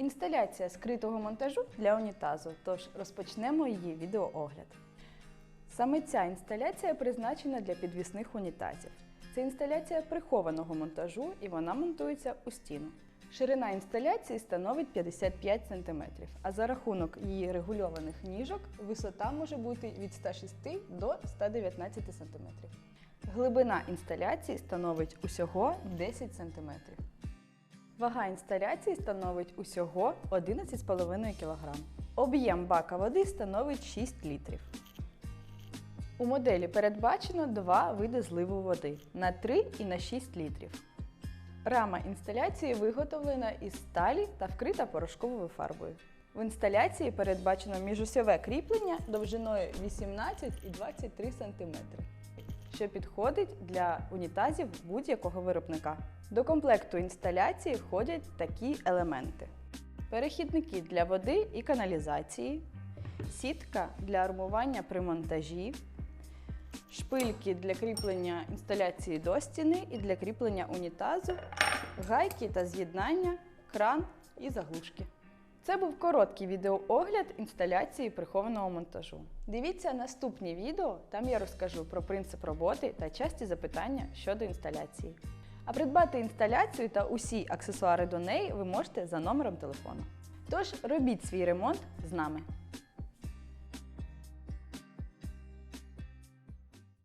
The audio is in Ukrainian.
Інсталяція скритого монтажу для унітазу, тож розпочнемо її відеоогляд. Саме ця інсталяція призначена для підвісних унітазів. Це інсталяція прихованого монтажу і вона монтується у стіну. Ширина інсталяції становить 55 см, а за рахунок її регульованих ніжок висота може бути від 106 до 119 см. Глибина інсталяції становить усього 10 см. Вага інсталяції становить усього 11,5 кг. Об'єм бака води становить 6 літрів. У моделі передбачено два види зливу води на 3 і на 6 літрів. Рама інсталяції виготовлена із сталі та вкрита порошковою фарбою. В інсталяції передбачено міжосьове кріплення довжиною 18 і 23 см, що підходить для унітазів будь-якого виробника. До комплекту інсталяції входять такі елементи: перехідники для води і каналізації, сітка для армування при монтажі, шпильки для кріплення інсталяції до стіни і для кріплення унітазу, гайки та з'єднання, кран і заглушки. Це був короткий відеоогляд інсталяції прихованого монтажу. Дивіться наступні відео, там я розкажу про принцип роботи та часті запитання щодо інсталяції. А придбати інсталяцію та усі аксесуари до неї ви можете за номером телефону. Тож робіть свій ремонт з нами.